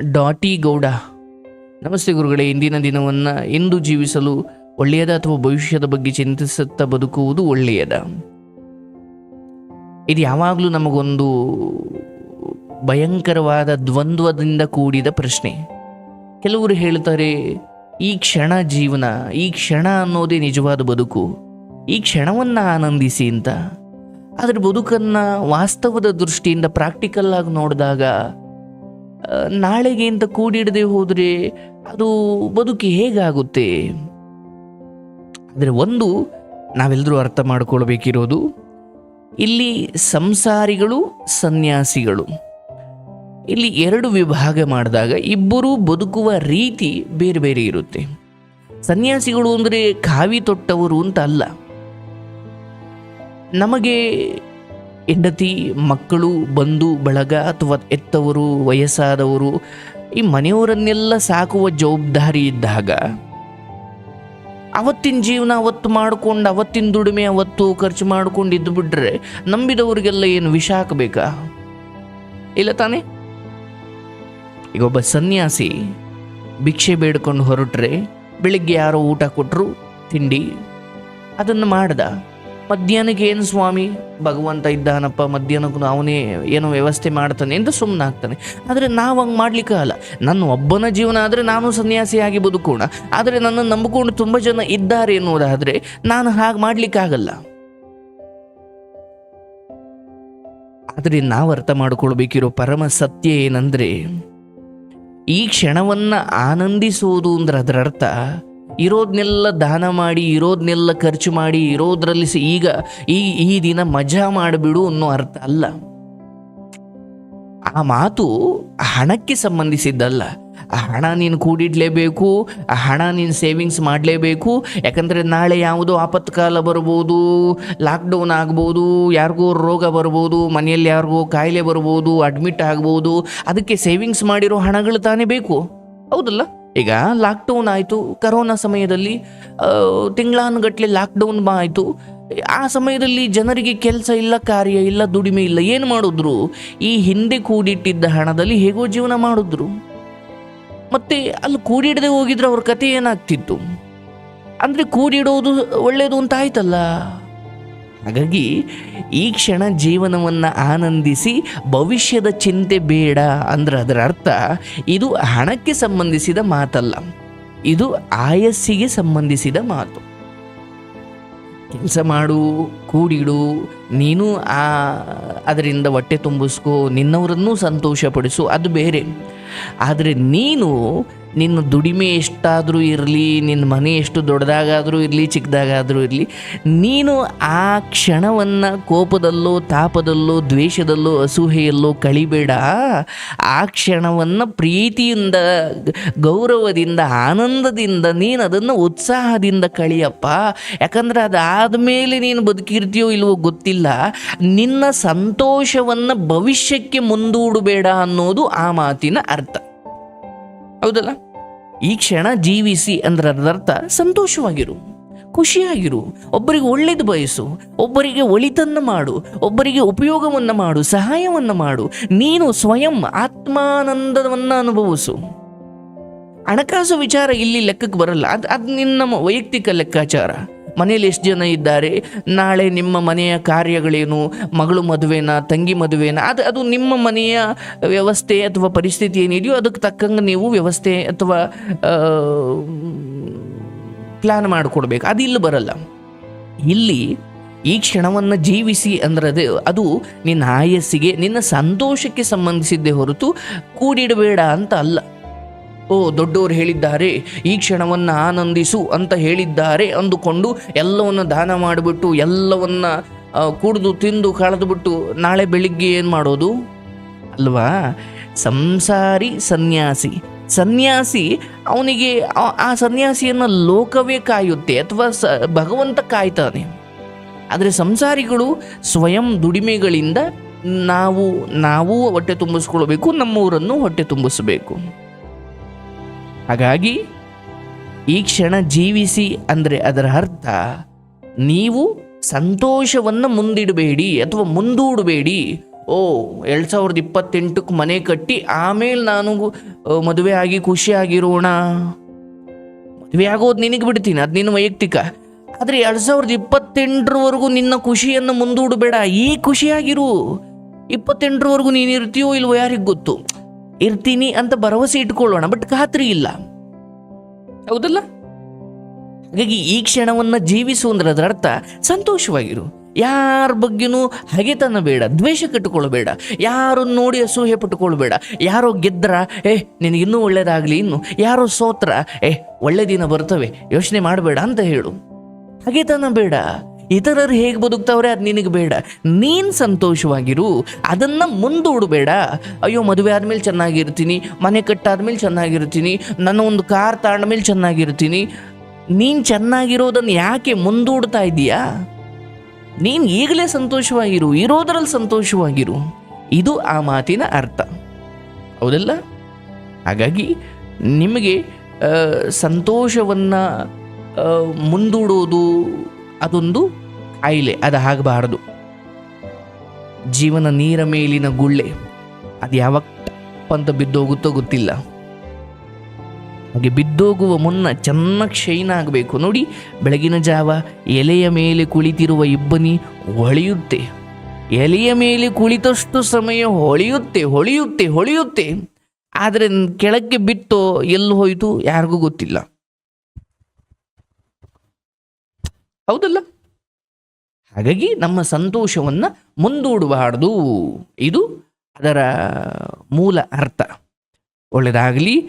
ಡಾಟಿ ಗೌಡ. ನಮಸ್ತೆ ಗುರುಗಳೇ, ಇಂದಿನ ದಿನವನ್ನು ಎಂದು ಜೀವಿಸಲು ಒಳ್ಳೆಯದ ಅಥವಾ ಭವಿಷ್ಯದ ಬಗ್ಗೆ ಚಿಂತಿಸುತ್ತಾ ಬದುಕುವುದು ಒಳ್ಳೆಯದ? ಇದು ಯಾವಾಗಲೂ ನಮಗೊಂದು ಭಯಂಕರವಾದ ದ್ವಂದ್ವದಿಂದ ಕೂಡಿದ ಪ್ರಶ್ನೆ. ಕೆಲವರು ಹೇಳ್ತಾರೆ ಈ ಕ್ಷಣ ಜೀವನ, ಈ ಕ್ಷಣ ಅನ್ನೋದೇ ನಿಜವಾದ ಬದುಕು. ಈ ಕ್ಷಣವನ್ನು ಆನಂದಿಸಿ ಅಂತ. ಆದರೆ ಬದುಕನ್ನು ವಾಸ್ತವದ ದೃಷ್ಟಿಯಿಂದ ಪ್ರಾಕ್ಟಿಕಲ್ ಆಗಿ ನೋಡಿದಾಗ ನಾಳೆಗೆ ಅಂತ ಕೂಡಿಡದೆ ಹೋದರೆ ಅದು ಬದುಕಿ ಹೇಗಾಗುತ್ತೆ? ಅಂದರೆ ಒಂದು, ನಾವೆಲ್ಲರೂ ಅರ್ಥ ಮಾಡಿಕೊಳ್ಬೇಕಿರೋದು, ಇಲ್ಲಿ ಸಂಸಾರಿಗಳು, ಸನ್ಯಾಸಿಗಳು. ಇಲ್ಲಿ ಎರಡು ವಿಭಾಗ ಮಾಡಿದಾಗ ಇಬ್ಬರೂ ಬದುಕುವ ರೀತಿ ಬೇರೆ ಬೇರೆ ಇರುತ್ತೆ. ಸನ್ಯಾಸಿಗಳು ಅಂದರೆ ಕಾವಿ ತೊಟ್ಟವರು ಅಂತ ಅಲ್ಲ. ನಮಗೆ ಹೆಂಡತಿ, ಮಕ್ಕಳು, ಬಂಧು, ಬಳಗ ಅಥವಾ ಎತ್ತವರು ವಯಸ್ಸಾದವರು ಈ ಮನೆಯವರನ್ನೆಲ್ಲ ಸಾಕುವ ಜವಾಬ್ದಾರಿ ಇದ್ದಾಗ ಅವತ್ತಿನ ಜೀವನ ಅವತ್ತು ಮಾಡ್ಕೊಂಡು, ಅವತ್ತಿನ ದುಡಿಮೆ ಅವತ್ತು ಖರ್ಚು ಮಾಡ್ಕೊಂಡು ಇದ್ದು ಬಿಟ್ರೆ ನಂಬಿದವರಿಗೆಲ್ಲ ಏನು ವಿಷ ಹಾಕಬೇಕಾ? ಇಲ್ಲ ತಾನೇ? ಈಗ ಒಬ್ಬ ಸನ್ಯಾಸಿ ಭಿಕ್ಷೆ ಬೇಡ್ಕೊಂಡು ಹೊರಟ್ರೆ ಬೆಳಿಗ್ಗೆ ಯಾರೋ ಊಟ ಕೊಟ್ಟರು ತಿಂಡಿ ಅದನ್ನು ಮಾಡ್ದ. ಮಧ್ಯಾಹ್ನಕ್ಕೆ ಏನು ಸ್ವಾಮಿ? ಭಗವಂತ ಇದ್ದಾನಪ್ಪ, ಮಧ್ಯಾಹ್ನಕ್ಕೂ ಅವನೇ ಏನೋ ವ್ಯವಸ್ಥೆ ಮಾಡ್ತಾನೆ ಅಂತ ಸುಮ್ಮನಾಗ್ತಾನೆ ಆದರೆ ನಾವು ಹಂಗೆ ಮಾಡಲಿಕ್ಕೆ ಅಲ್ಲ. ನನ್ನ ಒಬ್ಬನ ಜೀವನ ಆದರೆ ನಾನು ಸನ್ಯಾಸಿಯಾಗಿ ಬದುಕೋಣ. ಆದರೆ ನನ್ನನ್ನು ನಂಬಿಕೊಂಡು ತುಂಬ ಜನ ಇದ್ದಾರೆ ಎನ್ನುವುದಾದರೆ ನಾನು ಹಾಗೆ ಮಾಡಲಿಕ್ಕಾಗಲ್ಲ ಆದರೆ ನಾವು ಅರ್ಥ ಮಾಡಿಕೊಳ್ಬೇಕಿರೋ ಪರಮ ಸತ್ಯ ಏನಂದರೆ, ಈ ಕ್ಷಣವನ್ನು ಆನಂದಿಸೋದು ಅಂದ್ರೆ ಅದರ ಅರ್ಥ ಇರೋದನ್ನೆಲ್ಲ ದಾನ ಮಾಡಿ ಇರೋದನ್ನೆಲ್ಲ ಖರ್ಚು ಮಾಡಿ, ಇರೋದ್ರಲ್ಲಿ ಈಗ ಈ ಈ ದಿನ ಮಜಾ ಮಾಡಿಬಿಡು ಅನ್ನೋ ಅರ್ಥ ಅಲ್ಲ. ಆ ಮಾತು ಹಣಕ್ಕೆ ಸಂಬಂಧಿಸಿದ್ದಲ್ಲ. ಆ ಹಣ ನೀನು ಕೂಡಿಡಲೇಬೇಕು, ಆ ಹಣ ನೀನು ಸೇವಿಂಗ್ಸ್ ಮಾಡಲೇಬೇಕು, ಯಾಕಂದರೆ ನಾಳೆ ಯಾವುದೋ ಆಪತ್ಕಾಲ ಬರ್ಬೋದು, ಲಾಕ್ಡೌನ್ ಆಗ್ಬೋದು, ಯಾರಿಗೋ ರೋಗ ಬರ್ಬೋದು, ಮನೆಯಲ್ಲಿ ಯಾರಿಗೋ ಕಾಯಿಲೆ ಬರ್ಬೋದು, ಅಡ್ಮಿಟ್ ಆಗ್ಬೋದು, ಅದಕ್ಕೆ ಸೇವಿಂಗ್ಸ್ ಮಾಡಿರೋ ಹಣಗಳು ತಾನೇ ಬೇಕು. ಹೌದಲ್ಲ? ಈಗ ಲಾಕ್ಡೌನ್ ಆಯಿತು ಕರೋನಾ ಸಮಯದಲ್ಲಿ ತಿಂಗಳಾನುಗಟ್ಟಲೆ ಲಾಕ್ಡೌನ್ ಆಯಿತು. ಆ ಸಮಯದಲ್ಲಿ ಜನರಿಗೆ ಕೆಲಸ ಇಲ್ಲ, ಕಾರ್ಯ ಇಲ್ಲ, ದುಡಿಮೆ ಇಲ್ಲ, ಏನು ಮಾಡಿದ್ರು? ಈ ಹಿಂದೆ ಕೂಡಿಟ್ಟಿದ್ದ ಹಣದಲ್ಲಿ ಹೇಗೋ ಜೀವನ ಮಾಡಿದ್ರು. ಮತ್ತೆ ಅಲ್ಲಿ ಕೂಡಿಡದೆ ಹೋಗಿದ್ರೆ ಅವ್ರ ಕತೆ ಏನಾಗ್ತಿತ್ತು? ಅಂದರೆ ಕೂಡಿಡೋದು ಒಳ್ಳೆಯದು ಅಂತ ಆಯ್ತಲ್ಲ? ಹಾಗಾಗಿ ಈ ಕ್ಷಣ ಜೀವನವನ್ನು ಆನಂದಿಸಿ ಭವಿಷ್ಯದ ಚಿಂತೆ ಬೇಡ ಅಂದ್ರೆ ಅದರ ಅರ್ಥ ಇದು ಹಣಕ್ಕೆ ಸಂಬಂಧಿಸಿದ ಮಾತಲ್ಲ. ಇದು ಆಯಸ್ಸಿಗೆ ಸಂಬಂಧಿಸಿದ ಮಾತು. ಕೆಲಸ ಮಾಡು, ಕೂಡಿಡು, ನೀನು ಆ ಅದರಿಂದ ಹೊಟ್ಟೆ ತುಂಬಿಸ್ಕೋ, ನಿನ್ನವರನ್ನೂ ಸಂತೋಷಪಡಿಸು, ಅದು ಬೇರೆ. ಆದರೆ ನೀನು ನಿನ್ನ ದುಡಿಮೆ ಎಷ್ಟಾದರೂ ಇರಲಿ, ನಿನ್ನ ಮನೆ ಎಷ್ಟು ದೊಡ್ಡದಾಗಾದರೂ ಇರಲಿ, ಚಿಕ್ಕದಾಗಾದರೂ ಇರಲಿ, ನೀನು ಆ ಕ್ಷಣವನ್ನು ಕೋಪದಲ್ಲೋ, ತಾಪದಲ್ಲೋ, ದ್ವೇಷದಲ್ಲೋ, ಅಸೂಹೆಯಲ್ಲೋ ಕಳಿಬೇಡ. ಆ ಕ್ಷಣವನ್ನು ಪ್ರೀತಿಯಿಂದ, ಗೌರವದಿಂದ, ಆನಂದದಿಂದ ನೀನು ಅದನ್ನು ಉತ್ಸಾಹದಿಂದ ಕಳಿಯಪ್ಪ. ಯಾಕಂದ್ರೆ ಅದಾದಮೇಲೆ ನೀನು ಬದುಕಿರ್ತೀಯೋ ಇಲ್ವೋ ಗೊತ್ತಿಲ್ಲ. ನಿನ್ನ ಸಂತೋಷವನ್ನು ಭವಿಷ್ಯಕ್ಕೆ ಮುಂದೂಡಬೇಡ ಅನ್ನೋದು ಆ ಮಾತಿನ ಅರ್ಥ. ಹೌದಲ್ಲ? ಈ ಕ್ಷಣ ಜೀವಿಸಿ ಅಂದ್ರೆ ಅದರರ್ಥ ಸಂತೋಷವಾಗಿರು, ಖುಷಿಯಾಗಿರು. ಒಬ್ಬರಿಗೆ ಒಳ್ಳೇದು ಬಯಸು, ಒಬ್ಬರಿಗೆ ಒಳಿತನ್ನು ಮಾಡು, ಒಬ್ಬರಿಗೆ ಉಪಯೋಗವನ್ನು ಮಾಡು, ಸಹಾಯವನ್ನು ಮಾಡು. ನೀನು ಸ್ವಯಂ ಆತ್ಮಾನಂದವನ್ನು ಅನುಭವಿಸು. ಹಣಕಾಸು ವಿಚಾರ ಇಲ್ಲಿ ಲೆಕ್ಕಕ್ಕೆ ಬರಲ್ಲ. ಅದು ಅದು ನಿನ್ನ ವೈಯಕ್ತಿಕ ಲೆಕ್ಕಾಚಾರ. ಮನೇಲಿ ಎಷ್ಟು ಜನ ಇದ್ದಾರೆ? ನಾಳೆ ನಿಮ್ಮ ಮನೆಯ ಕಾರ್ಯಗಳೇನು? ಮಗಳು ಮದುವೆನ? ತಂಗಿ ಮದುವೆನ? ಅದು ಅದು ನಿಮ್ಮ ಮನೆಯ ವ್ಯವಸ್ಥೆ ಅಥವಾ ಪರಿಸ್ಥಿತಿ ಏನಿದೆಯೋ ಅದಕ್ಕೆ ತಕ್ಕಂಗೆ ನೀವು ವ್ಯವಸ್ಥೆ ಅಥವಾ ಪ್ಲ್ಯಾನ್ ಮಾಡಿಕೊಡ್ಬೇಕು. ಅದು ಇಲ್ಲಿ ಬರಲ್ಲ. ಇಲ್ಲಿ ಈ ಕ್ಷಣವನ್ನು ಜೀವಿಸಿ ಅಂದ್ರೆ ಅದು ಅದು ನಿನ್ನ ಆಯಸ್ಸಿಗೆ, ನಿನ್ನ ಸಂತೋಷಕ್ಕೆ ಸಂಬಂಧಿಸಿದ್ದೇ ಹೊರತು ಕೂಡಿಡಬೇಡ ಅಂತ ಅಲ್ಲ. ಓ ದೊಡ್ಡವರು ಹೇಳಿದ್ದಾರೆ, ಈ ಕ್ಷಣವನ್ನು ಆನಂದಿಸು ಅಂತ ಹೇಳಿದ್ದಾರೆ ಅಂದುಕೊಂಡು ಎಲ್ಲವನ್ನು ದಾನ ಮಾಡಿಬಿಟ್ಟು, ಎಲ್ಲವನ್ನ ಕುಡಿದು ತಿಂದು ಕಳೆದುಬಿಟ್ಟು ನಾಳೆ ಬೆಳಿಗ್ಗೆ ಏನು ಮಾಡೋದು? ಅಲ್ವಾ? ಸಂಸಾರಿ ಸನ್ಯಾಸಿ. ಸನ್ಯಾಸಿ ಅವನಿಗೆ ಆ ಸನ್ಯಾಸಿಯನ್ನು ಲೋಕವೇ ಕಾಯುತ್ತೆ ಅಥವಾ ಸ, ಭಗವಂತ ಕಾಯ್ತಾನೆ. ಆದರೆ ಸಂಸಾರಿಗಳು ಸ್ವಯಂ ದುಡಿಮೆಗಳಿಂದ ನಾವು ನಾವು ಹೊಟ್ಟೆ ತುಂಬಿಸ್ಕೊಳ್ಬೇಕು, ನಮ್ಮೂರನ್ನು ಹೊಟ್ಟೆ ತುಂಬಿಸಬೇಕು. ಹಾಗಾಗಿ ಈ ಕ್ಷಣ ಜೀವಿಸಿ ಅಂದರೆ ಅದರ ಅರ್ಥ ನೀವು ಸಂತೋಷವನ್ನು ಮುಂದಿಡಬೇಡಿ ಅಥವಾ ಮುಂದೂಡಬೇಡಿ. ಓ, ಎರಡು ಸಾವಿರದ ಇಪ್ಪತ್ತೆಂಟಕ್ಕೆ ಮನೆ ಕಟ್ಟಿ ಆಮೇಲೆ ನಾನು ಮದುವೆ ಆಗಿ ಖುಷಿಯಾಗಿರೋಣ ಮದುವೆ ಆಗೋದು ನಿನಗೆ ಬಿಡ್ತೀನಿ, ಅದು ನಿನ್ನ ವೈಯಕ್ತಿಕ. ಆದರೆ ಎರಡು ಸಾವಿರದ ಇಪ್ಪತ್ತೆಂಟರವರೆಗೂ ನಿನ್ನ ಖುಷಿಯನ್ನು ಮುಂದೂಡಬೇಡ, ಈ ಖುಷಿಯಾಗಿರು. ಇಪ್ಪತ್ತೆಂಟರವರೆಗೂ ನೀನು ಇರ್ತೀಯೋ ಇಲ್ವೋ ಯಾರಿಗೆ ಗೊತ್ತು? ಇರ್ತೀನಿ ಅಂತ ಭರವಸೆ ಇಟ್ಕೊಳ್ಳೋಣ ಬಟ್ ಖಾತ್ರಿ ಇಲ್ಲ. ಹೌದಲ್ಲ? ಹಾಗಾಗಿ ಈ ಕ್ಷಣವನ್ನ ಜೀವಿಸು ಅಂದ್ರೆ ಅದರ ಅರ್ಥ ಸಂತೋಷವಾಗಿರು. ಯಾರ ಬಗ್ಗೆನೂ ಹಗೆತನ ಬೇಡ ದ್ವೇಷ ಕಟ್ಟುಕೊಳ್ಬೇಡ ಯಾರು ನೋಡಿ ಅಸೂಹೆ ಪಟ್ಟುಕೊಳ್ಬೇಡ ಯಾರೋ ಗೆದ್ರ ಏ ನಿನಗೆ ಇನ್ನೂ ಒಳ್ಳೇದಾಗ್ಲಿ ಇನ್ನು ಯಾರೋ ಸೋತ್ರ ಏ ಒಳ್ಳೆ ದಿನ ಬರ್ತವೆ ಯೋಚನೆ ಮಾಡಬೇಡ ಅಂತ ಹೇಳು. ಹಗೆತನ ಬೇಡ. ಇತರರು ಹೇಗೆ ಬದುಕ್ತಾವ್ರೆ ಅದು ನಿನಗೆ ಬೇಡ. ನೀನು ಸಂತೋಷವಾಗಿರು, ಅದನ್ನು ಮುಂದೂಡಬೇಡ ಅಯ್ಯೋ, ಮದುವೆ ಆದಮೇಲೆ ಚೆನ್ನಾಗಿರ್ತೀನಿ, ಮನೆ ಕಟ್ಟಾದ್ಮೇಲೆ ಚೆನ್ನಾಗಿರ್ತೀನಿ, ನನ್ನ ಒಂದು ಕಾರ್ ತಾಂಡ್ಮೇಲೆ ಚೆನ್ನಾಗಿರ್ತೀನಿ. ನೀನು ಚೆನ್ನಾಗಿರೋದನ್ನು ಯಾಕೆ ಮುಂದೂಡ್ತಾ ಇದೀಯಾ ನೀನು ಈಗಲೇ ಸಂತೋಷವಾಗಿರು, ಇರೋದ್ರಲ್ಲಿ ಸಂತೋಷವಾಗಿರು. ಇದು ಆ ಮಾತಿನ ಅರ್ಥ. ಹೌದಲ್ಲ? ಹಾಗಾಗಿ ನಿಮಗೆ ಸಂತೋಷವನ್ನು ಮುಂದೂಡೋದು ಅದೊಂದು ಕಾಯಿಲೆ, ಅದು ಆಗಬಾರದು. ಜೀವನ ನೀರ ಮೇಲಿನ ಗುಳ್ಳೆ, ಅದು ಯಾವಾಗ ಅಂತ ಬಿದ್ದೋಗುತ್ತೋ ಗೊತ್ತಿಲ್ಲ. ಹಾಗೆ ಬಿದ್ದೋಗುವ ಮುನ್ನ ಚೆನ್ನಾಗಿ ಶೈನ್ ಆಗಬೇಕು. ನೋಡಿ, ಬೆಳಗಿನ ಜಾವ ಎಲೆಯ ಮೇಲೆ ಕುಳಿತಿರುವ ಇಬ್ಬನಿ ಹೊಳೆಯುತ್ತೆ. ಎಲೆಯ ಮೇಲೆ ಕುಳಿತಷ್ಟು ಸಮಯ ಹೊಳೆಯುತ್ತೆ ಹೊಳೆಯುತ್ತೆ ಹೊಳೆಯುತ್ತೆ. ಆದರೆ ಕೆಳಕ್ಕೆ ಬಿತ್ತೋ ಎಲ್ಲಿ ಹೋಯಿತು ಯಾರಿಗೂ ಗೊತ್ತಿಲ್ಲ. ಹೌದಲ್ಲ? ಹಾಗಾಗಿ ನಮ್ಮ ಸಂತೋಷವನ್ನ ಮುಂದೂಡಬಾರ್ದು ಇದು ಅದರ ಮೂಲ ಅರ್ಥ. ಒಳ್ಳೆಯದಾಗಲಿ